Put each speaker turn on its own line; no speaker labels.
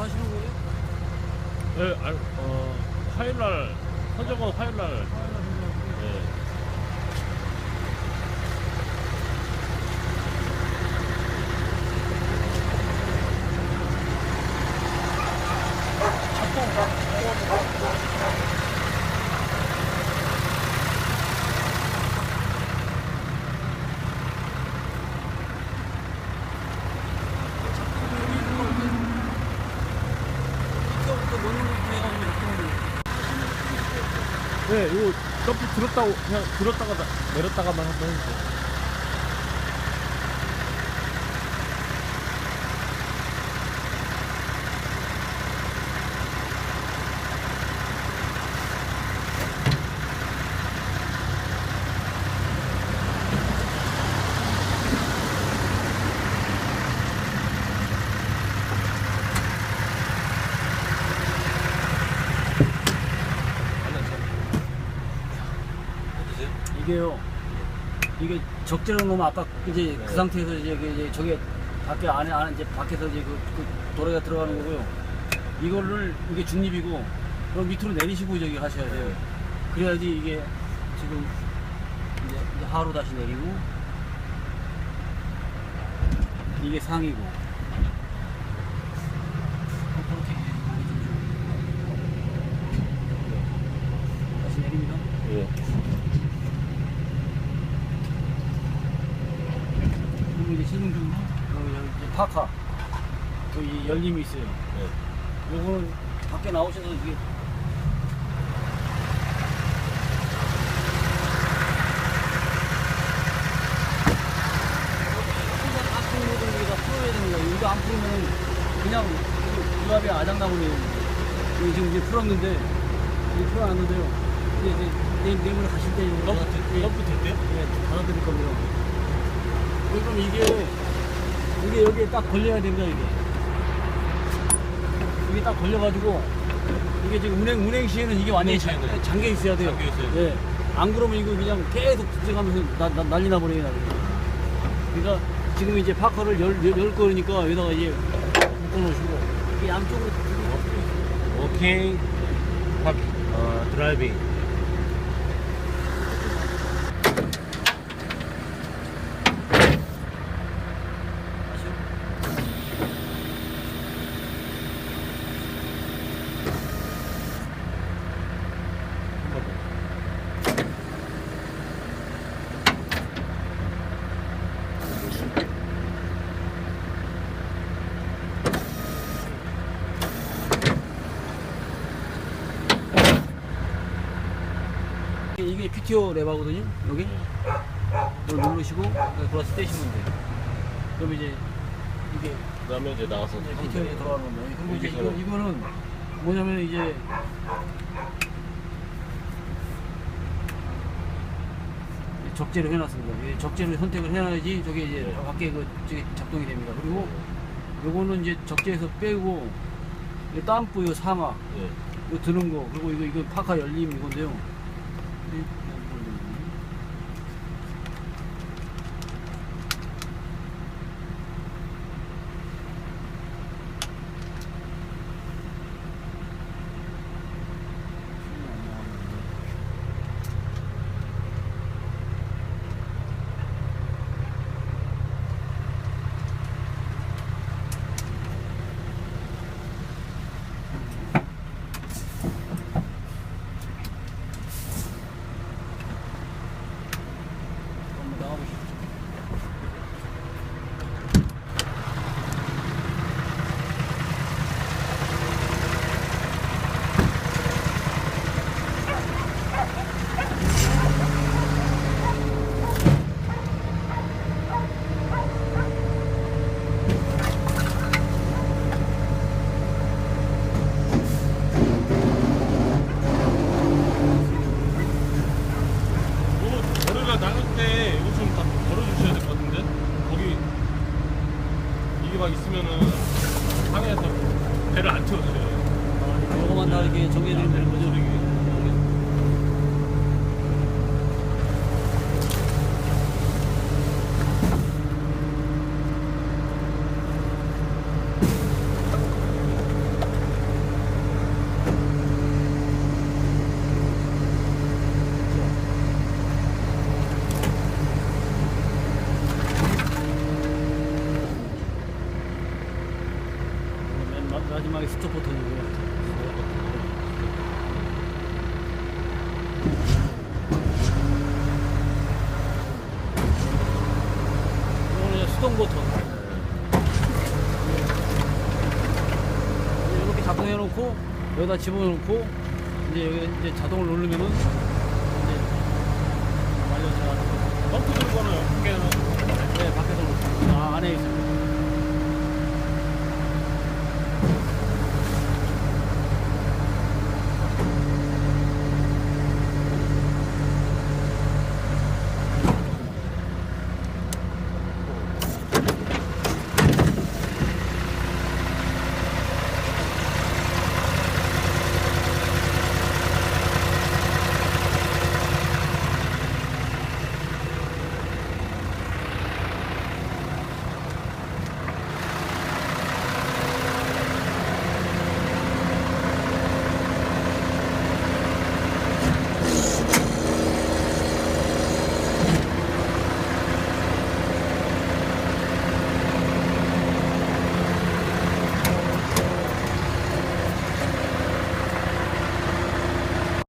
하시는 거예요?
네, 알, 어, 화요일 날, 선정은 화요일 날.
네. 이거부터 넣는 거 해가지고 이렇게
네, 이거 점프 들었다고, 그냥 들었다가 나- 내렸다가만 한번 해주세요.
이게요. 이게 적재로 놓으면 아까 이제 그 상태에서 이제 그 이제 저게 밖에 안에 안에 이제 밖에서 이제 그, 그 도래가 들어가는 거고요. 이거를 이게 중립이고 그럼 밑으로 내리시고 저기 하셔야 돼요. 그래야지 이게 지금 이제, 이제 하로 다시 내리고 이게 상이고 그렇게 다시 내립니다.
예.
여기 여기 이제 파카 여기 열림이 있어요.
네.
요거는 밖에 나오셔서 이게 혼자 다 풀는 거다 풀어야 되는 거예요. 이거 안 풀면 그냥 이 앞에 아장나무네요. 이거 지금 이제 풀었는데 이제 풀어놨는데요. 이제 이제 내, 내일 가실 때될 때요? 예, 받아드릴 겁니다. 그럼 이게 이게 여기에 딱 걸려야 됩니다 이게. 이게 딱 걸려가지고 이게 지금 운행 운행 시에는 이게 완전히 시에는 잠- 잠겨 있어야 돼요. 잠겨
있어야
예. 안 그러면 이거 그냥 계속 나, 나, 난리 나버리게 나요. 그러니까 지금 이제 파커를 열, 열, 열 거니까 여기다가 이제 묶어놓으시고 이게 양쪽으로
오케이. 팝, 어, 드라이빙.
이게 PTO 레버거든요. 여기 이걸 누르시고 플러스 떼시면 돼요. 그럼 이제 이게
그 다음에 이제 나가서. 이제 PTO에
들어가는 겁니다. 그리고 이제 이거. 이거는 뭐냐면 이제 적재로 해놨습니다. 이 적재를 선택을 해놔야지 저게 이제 네. 밖에 그 저게 작동이 됩니다. 그리고 요거는 이제 적재에서 빼고 이 땀뿌 요 상하
예.
이거 드는 거 그리고 이거 이거 파카 열림 이건데요. Mm-hmm.
때 이거 좀 다 걸어주셔야 될 것 같은데? 거기 이게 막 있으면은
네. 이렇게 작동해 놓고 여기다 집어 넣고 이제 여기 이제 자동을 누르면은 이제 완료 제가
펌프 들고는 밖에서
네 밖에서. 아 안에 있습니다.